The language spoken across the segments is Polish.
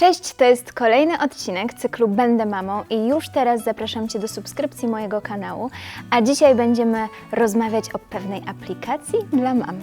Cześć, to jest kolejny odcinek cyklu Będę Mamą i już teraz zapraszam Cię do subskrypcji mojego kanału, a dzisiaj będziemy rozmawiać o pewnej aplikacji dla mam.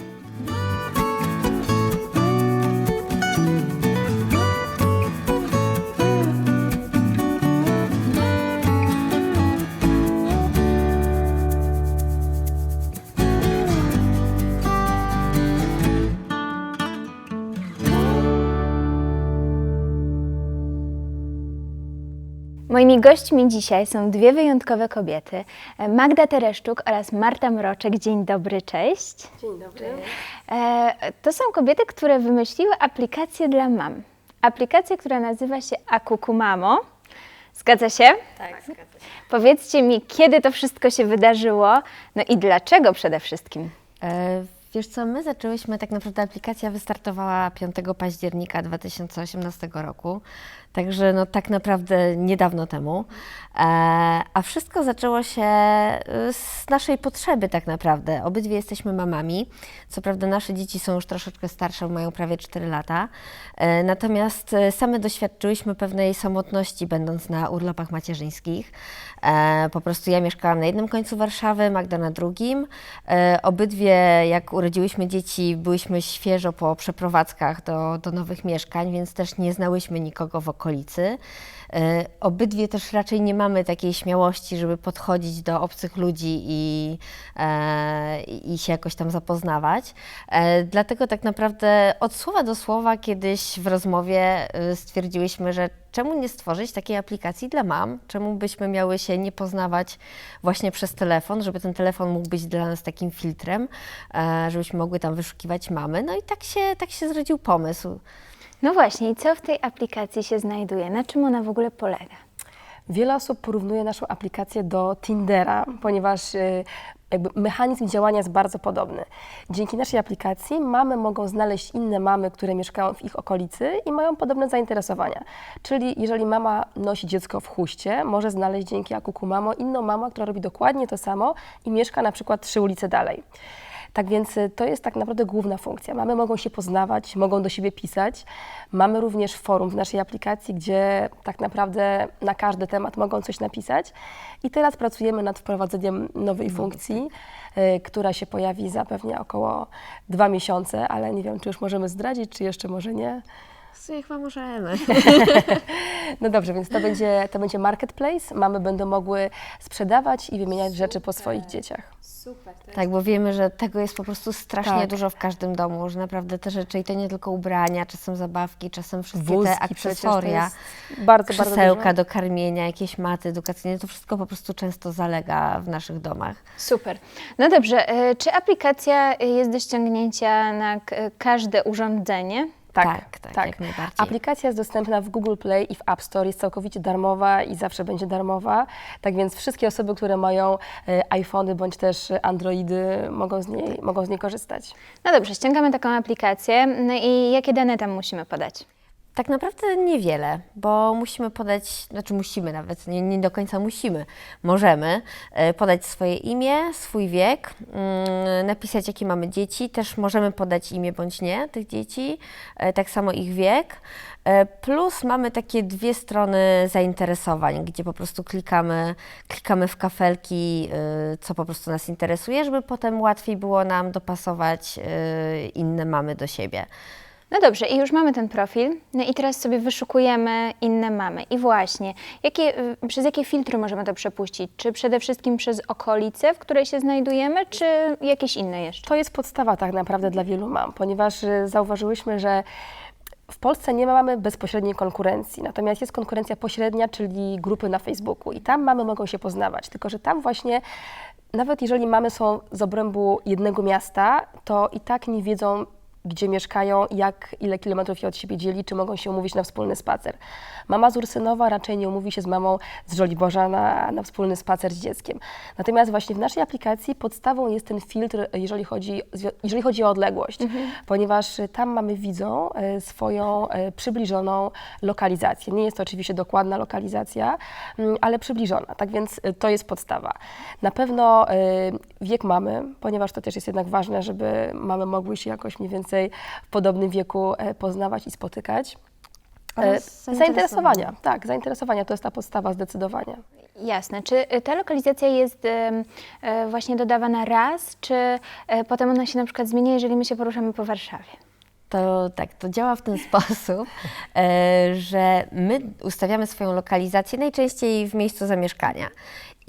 Moimi gośćmi dzisiaj są dwie wyjątkowe kobiety, Magda Tereszczuk oraz Marta Mroczek. Dzień dobry, cześć. Dzień dobry. E, To są kobiety, które wymyśliły aplikację dla mam. Aplikację, która nazywa się Akukumamo. Zgadza się? Tak, zgadza się. Powiedzcie mi, kiedy to wszystko się wydarzyło, no i dlaczego przede wszystkim? E, wiesz co, my zaczęłyśmy, tak naprawdę aplikacja wystartowała 5 października 2018 roku, także no tak naprawdę niedawno temu, e, a wszystko zaczęło się e, z naszej potrzeby tak naprawdę. Obydwie jesteśmy mamami, co prawda nasze dzieci są już troszeczkę starsze, mają prawie 4 lata, e, natomiast e, same doświadczyłyśmy pewnej samotności będąc na urlopach macierzyńskich. E, po prostu ja mieszkałam na jednym końcu Warszawy, Magda na drugim. Obydwie, jak urodziłyśmy dzieci, byłyśmy świeżo po przeprowadzkach do, do nowych mieszkań, więc też nie znałyśmy nikogo w okolicy. E, obydwie też raczej nie mamy takiej śmiałości, żeby podchodzić do obcych ludzi i, e, i się jakoś tam zapoznawać. E, dlatego tak naprawdę od słowa do słowa kiedyś w rozmowie e, stwierdziłyśmy, że czemu nie stworzyć takiej aplikacji dla mam? Czemu byśmy miały się nie poznawać właśnie przez telefon, żeby ten telefon mógł być dla nas takim filtrem, żebyśmy mogły tam wyszukiwać mamy. No i tak się, tak się zrodził pomysł. No właśnie, i co w tej aplikacji się znajduje? Na czym ona w ogóle polega? Wiele osób porównuje naszą aplikację do Tindera, ponieważ y, jakby mechanizm działania jest bardzo podobny. Dzięki naszej aplikacji mamy mogą znaleźć inne mamy, które mieszkają w ich okolicy i mają podobne zainteresowania. Czyli jeżeli mama nosi dziecko w chuście, może znaleźć dzięki Akuku Mamo inną mamę, która robi dokładnie to samo i mieszka na przykład trzy ulice dalej. Tak więc y, to jest tak naprawdę główna funkcja. Mamy mogą się poznawać, mogą do siebie pisać. Mamy również forum w naszej aplikacji, gdzie tak naprawdę na każdy temat mogą coś napisać. I teraz pracujemy nad wprowadzeniem nowej funkcji, y, która się pojawi za pewnie około dwa miesiące, ale nie wiem, czy już możemy zdradzić, czy jeszcze może nie. Chyba możemy. No dobrze, więc to będzie, to będzie marketplace. Mamy będą mogły sprzedawać i wymieniać rzeczy po swoich dzieciach. Super, Tak, bo wiemy, że tego jest po prostu strasznie Tak. dużo w każdym domu, że naprawdę te rzeczy, i to nie tylko ubrania, czasem zabawki, czasem wszystkie Wózki te akcesoria, bardzo, bardzo krzesełka dużo. do karmienia, jakieś maty edukacyjne, to wszystko po prostu często zalega w naszych domach. Super. No dobrze, e, czy aplikacja e, jest do ściągnięcia na każde urządzenie? Tak, tak, jak najbardziej. Aplikacja jest dostępna w Google Play i w App Store, jest całkowicie darmowa i zawsze będzie darmowa. Tak więc wszystkie osoby, które mają e, iPhony bądź też Androidy mogą z niej, mogą z niej korzystać. No dobrze, ściągamy taką aplikację. No i jakie dane tam musimy podać? Tak naprawdę niewiele, bo musimy podać, znaczy musimy nawet, nie, nie do końca musimy, możemy e, podać swoje imię, swój wiek, mm, napisać jakie mamy dzieci, też możemy podać imię bądź nie tych dzieci, e, tak samo ich wiek. E, Plus mamy takie dwie strony zainteresowań, gdzie po prostu klikamy, klikamy w kafelki, co po prostu nas interesuje, żeby potem łatwiej było nam dopasować inne mamy do siebie. No dobrze, i już mamy ten profil. No i teraz sobie wyszukujemy inne mamy. I właśnie, jakie, y, przez jakie filtry możemy to przepuścić? Czy przede wszystkim przez okolice, w której się znajdujemy, czy jakieś inne jeszcze? To jest podstawa tak naprawdę dla wielu mam, ponieważ e, zauważyłyśmy, że w Polsce nie mamy bezpośredniej konkurencji, natomiast jest konkurencja pośrednia, czyli grupy na Facebooku i tam mamy mogą się poznawać, tylko że tam właśnie nawet jeżeli mamy są z obrębu jednego miasta, to i tak nie wiedzą, gdzie mieszkają, jak, ile kilometrów je od siebie dzieli, czy mogą się umówić na wspólny spacer. Mama z Ursynowa raczej nie umówi się z mamą z Żoliborza na, na wspólny spacer z dzieckiem. Natomiast właśnie w naszej aplikacji podstawą jest ten filtr, jeżeli chodzi, jeżeli chodzi o odległość, ponieważ tam mamy widzą e, swoją e, przybliżoną lokalizację. Nie jest to oczywiście dokładna lokalizacja, mm, ale przybliżona, tak więc to jest podstawa. Na pewno wiek mamy, ponieważ to też jest jednak ważne, żeby mamy mogły się jakoś mniej więcej w podobnym wieku e, poznawać i spotykać. E, Zainteresowania, tak, zainteresowania to jest ta podstawa zdecydowanie. Jasne. Czy y, ta lokalizacja jest e, właśnie dodawana raz, czy e, potem ona się na przykład zmienia, jeżeli my się poruszamy po Warszawie? To tak, to działa w ten sposób, e, że my ustawiamy swoją lokalizację najczęściej w miejscu zamieszkania.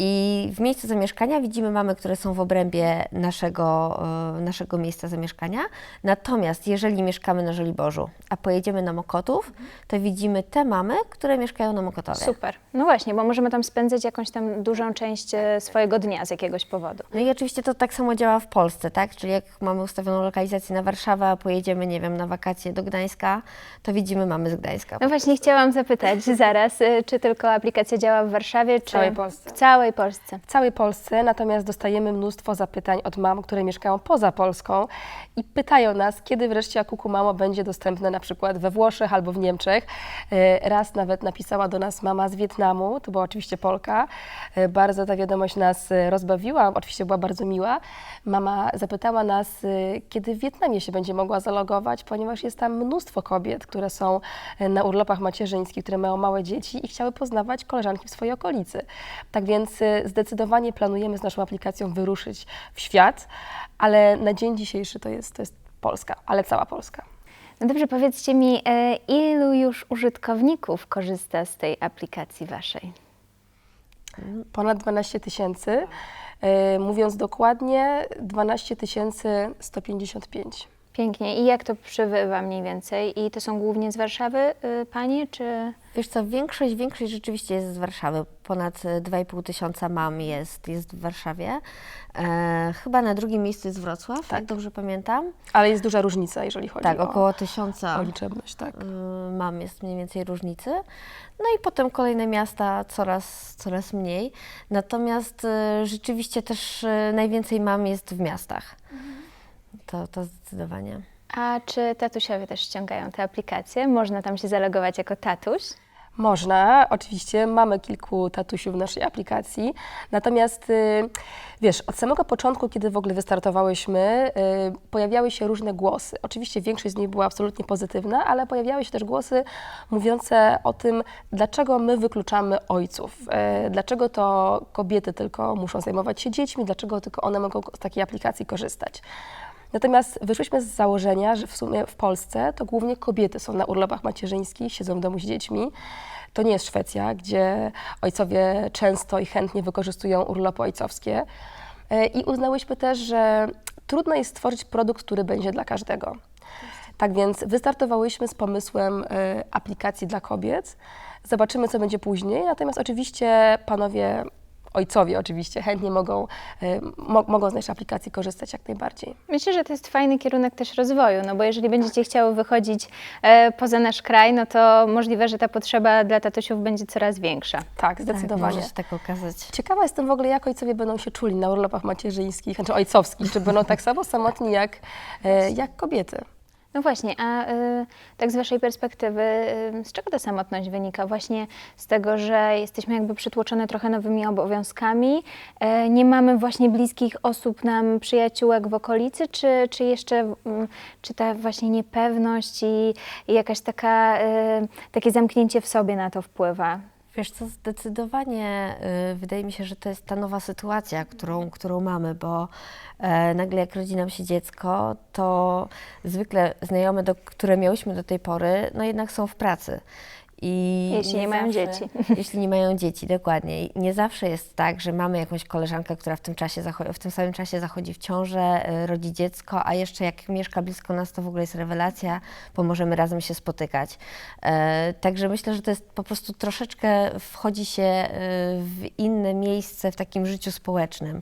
I w miejscu zamieszkania widzimy mamy, które są w obrębie naszego, e, naszego miejsca zamieszkania. Natomiast jeżeli mieszkamy na Żoliborzu, a pojedziemy na Mokotów, to widzimy te mamy, które mieszkają na Mokotowie. Super. No właśnie, bo możemy tam spędzać jakąś tam dużą część e, swojego dnia z jakiegoś powodu. No i oczywiście to tak samo działa w Polsce, tak? Czyli jak mamy ustawioną lokalizację na Warszawę, a pojedziemy, nie wiem, na wakacje do Gdańska, to widzimy mamy z Gdańska. No właśnie chciałam zapytać zaraz, y, czy tylko aplikacja działa w Warszawie, czy całej Polsce. w całej Polsce? w całej Polsce, natomiast dostajemy mnóstwo zapytań od mam, które mieszkają poza Polską i pytają nas, kiedy wreszcie Akuku Mamo będzie dostępne na przykład we Włoszech albo w Niemczech. E, Raz nawet napisała do nas mama z Wietnamu, to była oczywiście Polka. E, Bardzo ta wiadomość nas e, rozbawiła, oczywiście była bardzo miła. Mama zapytała nas, kiedy w Wietnamie się będzie mogła zalogować, ponieważ jest tam mnóstwo kobiet, które są na urlopach macierzyńskich, które mają małe dzieci i chciały poznawać koleżanki w swojej okolicy. Tak więc zdecydowanie planujemy z naszą aplikacją wyruszyć w świat, ale na dzień dzisiejszy to jest, to jest Polska, ale cała Polska. No dobrze, powiedzcie mi, e, ilu już użytkowników korzysta z tej aplikacji waszej? Ponad 12 tysięcy. E, Mówiąc dokładnie, 12 155. Pięknie. I jak to przybywa mniej więcej? I to są głównie z Warszawy y, panie, czy... Wiesz co, większość, większość rzeczywiście jest z Warszawy. Ponad e, 2,5 tysiąca mam jest, jest w Warszawie. E, chyba na drugim miejscu jest Wrocław, Tak. jak dobrze pamiętam. Ale jest duża różnica, jeżeli chodzi Tak, o, około tysiąca o liczebność. Tak. y, mam jest mniej więcej różnicy. No i potem kolejne miasta coraz, coraz mniej. Natomiast y, rzeczywiście też y, najwięcej mam jest w miastach. To, to zdecydowanie. A czy tatusiowie też ściągają tę aplikację? Można tam się zalogować jako tatuś? Można, oczywiście, mamy kilku tatusiów w naszej aplikacji. Natomiast y, wiesz, od samego początku, kiedy w ogóle wystartowałyśmy, y, pojawiały się różne głosy. Oczywiście większość z nich była absolutnie pozytywna, ale pojawiały się też głosy mówiące o tym, dlaczego my wykluczamy ojców, y, dlaczego to kobiety tylko muszą zajmować się dziećmi, dlaczego tylko one mogą z takiej aplikacji korzystać. Natomiast wyszłyśmy z założenia, że w sumie w Polsce to głównie kobiety są na urlopach macierzyńskich, siedzą w domu z dziećmi. To nie jest Szwecja, gdzie ojcowie często i chętnie wykorzystują urlopy ojcowskie. E, I uznałyśmy też, że trudno jest stworzyć produkt, który będzie dla każdego. Tak więc wystartowałyśmy z pomysłem e, aplikacji dla kobiet. Zobaczymy, co będzie później. Natomiast oczywiście panowie, ojcowie oczywiście, chętnie mogą, e, mo- mogą z naszej aplikacji korzystać jak najbardziej. Myślę, że to jest fajny kierunek też rozwoju, no bo jeżeli będziecie chciały wychodzić e, poza nasz kraj, no to możliwe, że ta potrzeba dla tatusiów będzie coraz większa. Tak, Tak, zdecydowanie. może się tak okazać. Ciekawa jestem w ogóle, jak ojcowie będą się czuli na urlopach macierzyńskich, znaczy ojcowskich, czy będą tak samo samotni jak, e, jak kobiety. No właśnie, a y, tak z Waszej perspektywy, y, z czego ta samotność wynika? Właśnie z tego, że jesteśmy jakby przytłoczone trochę nowymi obowiązkami, e, nie mamy właśnie bliskich osób nam, przyjaciółek w okolicy, czy, czy jeszcze mm, czy ta właśnie niepewność i, i jakaś taka, y, takie zamknięcie w sobie na to wpływa? Wiesz co, zdecydowanie y, wydaje mi się, że to jest ta nowa sytuacja, którą, którą mamy, bo e, nagle jak rodzi nam się dziecko, to zwykle znajome, do, które miałyśmy do tej pory, no jednak są w pracy. I Jeśli nie mają zawsze- dzieci. Jeśli nie mają dzieci, dokładnie. I nie zawsze jest tak, że mamy jakąś koleżankę, która w tym, czasie w tym samym czasie zachodzi w ciążę, y, rodzi dziecko, a jeszcze jak mieszka blisko nas, to w ogóle jest rewelacja, bo możemy razem się spotykać. E, także myślę, że to jest po prostu troszeczkę wchodzi się y, w inne miejsce w takim życiu społecznym.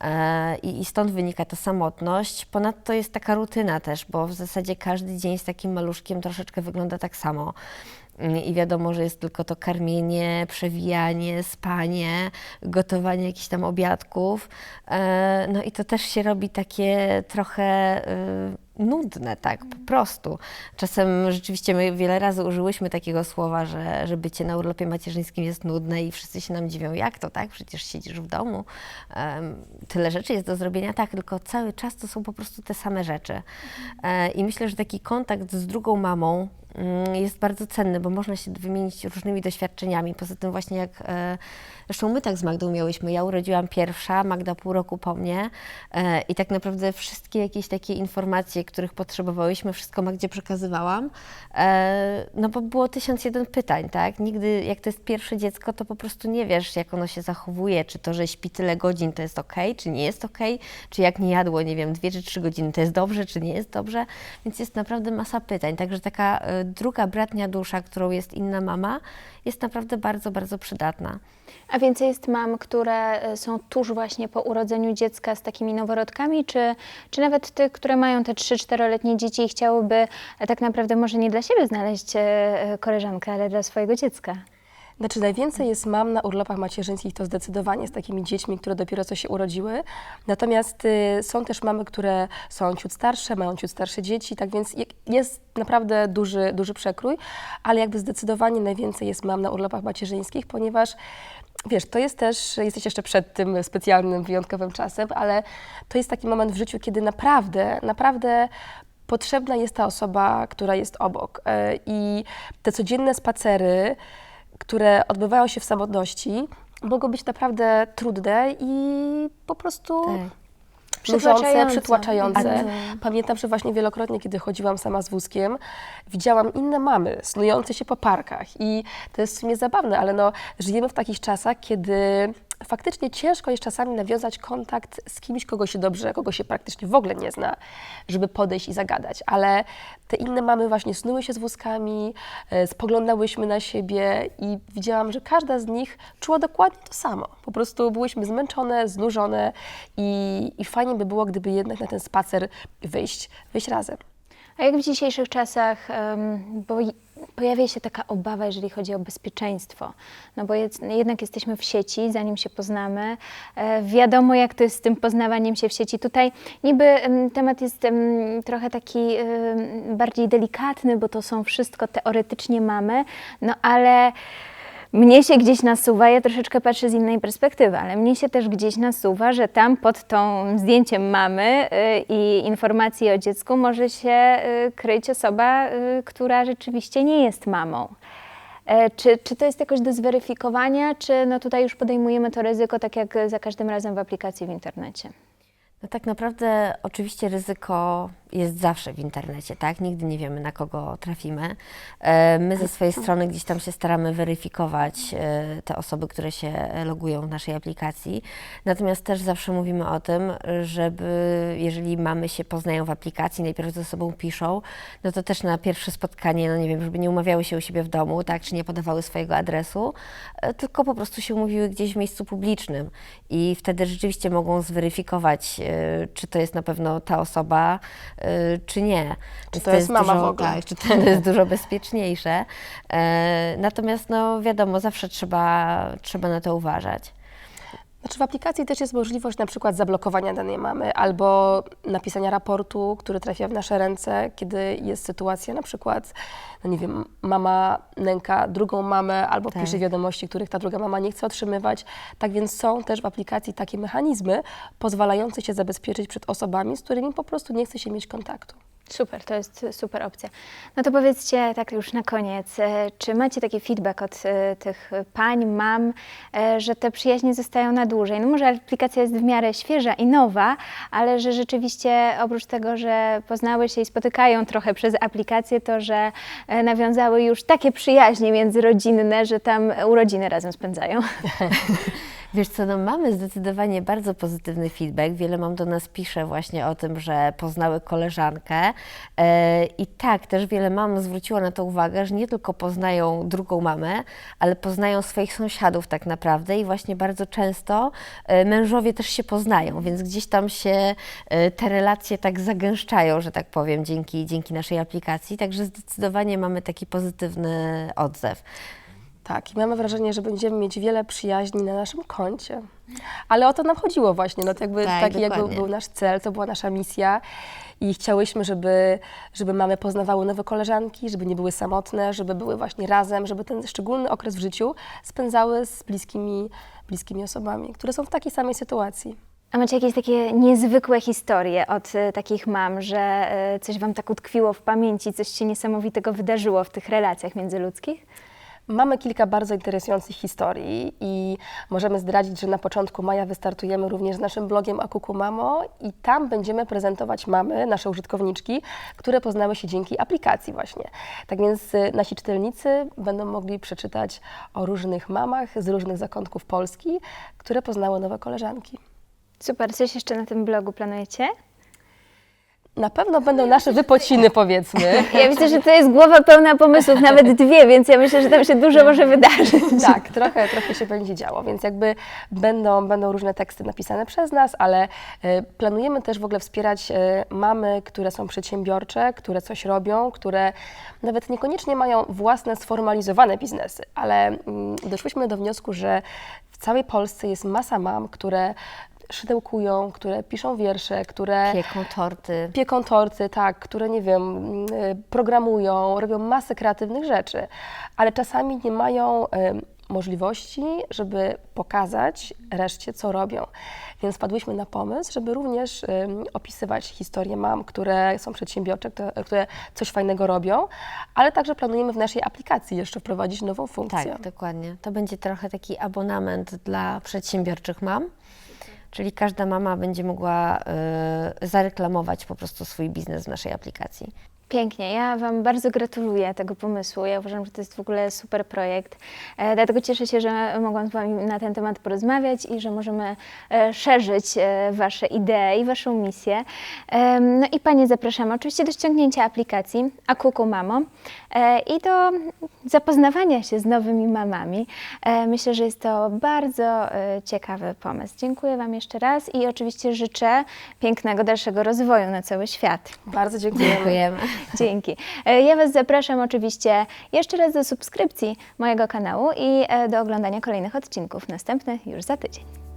E, I stąd wynika ta samotność. Ponadto jest taka rutyna też, bo w zasadzie każdy dzień z takim maluszkiem troszeczkę wygląda tak samo. Mm, I wiadomo, że jest tylko to karmienie, przewijanie, spanie, gotowanie jakichś tam obiadków. E, No i to też się robi takie trochę y, nudne, tak, po prostu. Czasem rzeczywiście my wiele razy użyłyśmy takiego słowa, że, że bycie na urlopie macierzyńskim jest nudne i wszyscy się nam dziwią, jak to, tak? Przecież siedzisz w domu, em, tyle rzeczy jest do zrobienia, tak, tylko cały czas to są po prostu te same rzeczy. E, I myślę, że taki kontakt z drugą mamą jest bardzo cenny, bo można się wymienić różnymi doświadczeniami. Poza tym właśnie jak, e, zresztą my tak z Magdą miałyśmy, ja urodziłam pierwsza, Magda pół roku po mnie e, i tak naprawdę wszystkie jakieś takie informacje, których potrzebowałyśmy, wszystko Magdzie przekazywałam, e, no bo było tysiąc jeden pytań, tak? Nigdy, jak to jest pierwsze dziecko, to po prostu nie wiesz, jak ono się zachowuje, czy to, że śpi tyle godzin, to jest ok, czy nie jest ok, czy jak nie jadło, nie wiem, dwie czy trzy godziny, to jest dobrze, czy nie jest dobrze, więc jest naprawdę masa pytań. Także taka druga bratnia dusza, którą jest inna mama, jest naprawdę bardzo, bardzo przydatna. A więcej jest mam, które e, są tuż właśnie po urodzeniu dziecka z takimi noworodkami, czy, czy nawet tych, które mają te 3-4-letnie dzieci i chciałyby e, tak naprawdę może nie dla siebie znaleźć e, koleżankę, ale dla swojego dziecka? Znaczy najwięcej jest mam na urlopach macierzyńskich, to zdecydowanie z takimi dziećmi, które dopiero co się urodziły. Natomiast y, są też mamy, które są ciut starsze, mają ciut starsze dzieci, tak więc je- jest naprawdę duży, duży przekrój, ale jakby zdecydowanie najwięcej jest mam na urlopach macierzyńskich, ponieważ Wiesz, to jest też, jesteś jeszcze przed tym specjalnym, wyjątkowym czasem, ale to jest taki moment w życiu, kiedy naprawdę, naprawdę potrzebna jest ta osoba, która jest obok. E, I te codzienne spacery, które odbywają się w samotności, mogą być naprawdę trudne i po prostu Tak. Przytłaczające. przytłaczające. Pamiętam, że właśnie wielokrotnie, kiedy chodziłam sama z wózkiem, widziałam inne mamy snujące się po parkach i to jest w sumie zabawne, ale no, żyjemy w takich czasach, kiedy faktycznie ciężko jest czasami nawiązać kontakt z kimś, kogo się dobrze, kogo się praktycznie w ogóle nie zna, żeby podejść i zagadać, ale te inne mamy właśnie snuły się z wózkami, e, spoglądałyśmy na siebie i widziałam, że każda z nich czuła dokładnie to samo. Po prostu byłyśmy zmęczone, znużone i, i fajnie by było, gdyby jednak na ten spacer wyjść, wyjść razem. A jak w dzisiejszych czasach, bo pojawia się taka obawa, jeżeli chodzi o bezpieczeństwo, no bo jed- jednak jesteśmy w sieci, zanim się poznamy, e, wiadomo jak to jest z tym poznawaniem się w sieci. Tutaj niby em, temat jest trochę taki bardziej delikatny, bo to są wszystko teoretycznie mamy, no ale mnie się gdzieś nasuwa, ja troszeczkę patrzę z innej perspektywy, ale mnie się też gdzieś nasuwa, że tam pod tą zdjęciem mamy y, i informacji o dziecku może się y, kryć osoba, y, która rzeczywiście nie jest mamą. E, Czy, czy to jest jakoś do zweryfikowania, czy no tutaj już podejmujemy to ryzyko, tak jak za każdym razem w aplikacji w internecie? No tak naprawdę oczywiście ryzyko jest zawsze w internecie, tak? Nigdy nie wiemy, na kogo trafimy. E, My ze swojej strony gdzieś tam się staramy weryfikować e, te osoby, które się logują w naszej aplikacji. Natomiast też zawsze mówimy o tym, żeby jeżeli mamy się poznają w aplikacji, najpierw ze sobą piszą, no to też na pierwsze spotkanie, no nie wiem, żeby nie umawiały się u siebie w domu, tak? Czy nie podawały swojego adresu, e, tylko po prostu się umówiły gdzieś w miejscu publicznym. I wtedy rzeczywiście mogą zweryfikować, e, czy to jest na pewno ta osoba, e, czy nie. Więc to jest mama dużo, w ogóle. Tak, czy to jest dużo bezpieczniejsze. E, Natomiast no wiadomo, zawsze trzeba, trzeba na to uważać. Znaczy w aplikacji też jest możliwość na przykład zablokowania danej mamy albo napisania raportu, który trafia w nasze ręce, kiedy jest sytuacja na przykład, no nie wiem, mama nęka drugą mamę albo Tak. pisze wiadomości, których ta druga mama nie chce otrzymywać. Tak więc są też w aplikacji takie mechanizmy pozwalające się zabezpieczyć przed osobami, z którymi po prostu nie chce się mieć kontaktu. Super, to jest super opcja. No to powiedzcie tak już na koniec, e, czy macie taki feedback od e, tych pań, mam, e, że te przyjaźnie zostają na dłużej? No może aplikacja jest w miarę świeża i nowa, ale że rzeczywiście oprócz tego, że poznały się i spotykają trochę przez aplikację, to że nawiązały już takie przyjaźnie międzyrodzinne, że tam urodziny razem spędzają. Wiesz co, no mamy zdecydowanie bardzo pozytywny feedback. Wiele mam do nas pisze właśnie o tym, że poznały koleżankę. E, I tak, też wiele mam zwróciło na to uwagę, że nie tylko poznają drugą mamę, ale poznają swoich sąsiadów tak naprawdę i właśnie bardzo często e, mężowie też się poznają, więc gdzieś tam się e, te relacje tak zagęszczają, że tak powiem, dzięki, dzięki naszej aplikacji. Także zdecydowanie mamy taki pozytywny odzew. Tak, i mamy wrażenie, że będziemy mieć wiele przyjaźni na naszym koncie. Ale o to nam chodziło właśnie, no to jakby Tak, taki jakby był nasz cel, to była nasza misja i chciałyśmy, żeby, żeby mamy poznawały nowe koleżanki, żeby nie były samotne, żeby były właśnie razem, żeby ten szczególny okres w życiu spędzały z bliskimi, bliskimi osobami, które są w takiej samej sytuacji. A macie jakieś takie niezwykłe historie od e, takich mam, że e, coś Wam tak utkwiło w pamięci, coś się niesamowitego wydarzyło w tych relacjach międzyludzkich? Mamy kilka bardzo interesujących historii i możemy zdradzić, że na początku maja wystartujemy również z naszym blogiem Akuku Mamo i tam będziemy prezentować mamy, nasze użytkowniczki, które poznały się dzięki aplikacji właśnie. Tak więc y, nasi czytelnicy będą mogli przeczytać o różnych mamach z różnych zakątków Polski, które poznały nowe koleżanki. Super, coś jeszcze na tym blogu planujecie? Na pewno będą nasze wypociny, powiedzmy. Ja widzę, że to jest głowa pełna pomysłów, nawet dwie, więc ja myślę, że tam się dużo może wydarzyć. Tak, trochę, trochę się będzie działo, więc jakby będą, będą różne teksty napisane przez nas, ale e, planujemy też w ogóle wspierać e, mamy, które są przedsiębiorcze, które coś robią, które nawet niekoniecznie mają własne sformalizowane biznesy, ale mm, doszłyśmy do wniosku, że w całej Polsce jest masa mam, które szydełkują, które piszą wiersze, które Pieką torty. pieką torty, tak, które nie wiem, y, programują, robią masę kreatywnych rzeczy, ale czasami nie mają y, możliwości, żeby pokazać reszcie, co robią. Więc wpadłyśmy na pomysł, żeby również ym, opisywać historie mam, które są przedsiębiorcze, które, które coś fajnego robią, ale także planujemy w naszej aplikacji jeszcze wprowadzić nową funkcję. Tak, dokładnie. To będzie trochę taki abonament dla przedsiębiorczych mam. Czyli każda mama będzie mogła y, zareklamować po prostu swój biznes w naszej aplikacji. Pięknie, ja Wam bardzo gratuluję tego pomysłu. Ja uważam, że to jest w ogóle super projekt. E, dlatego cieszę się, że mogłam z Wami na ten temat porozmawiać i że możemy e, szerzyć e, Wasze idee i Waszą misję. E, no i Panie zapraszamy oczywiście do ściągnięcia aplikacji Akuku Mamo e, i do zapoznawania się z nowymi mamami. E, myślę, że jest to bardzo e, ciekawy pomysł. Dziękuję Wam jeszcze raz i oczywiście życzę pięknego dalszego rozwoju na cały świat. Bardzo dziękujemy. Dziękujemy. Dzięki. E, Ja Was zapraszam oczywiście jeszcze raz do subskrypcji mojego kanału i e, do oglądania kolejnych odcinków. Następnych już za tydzień.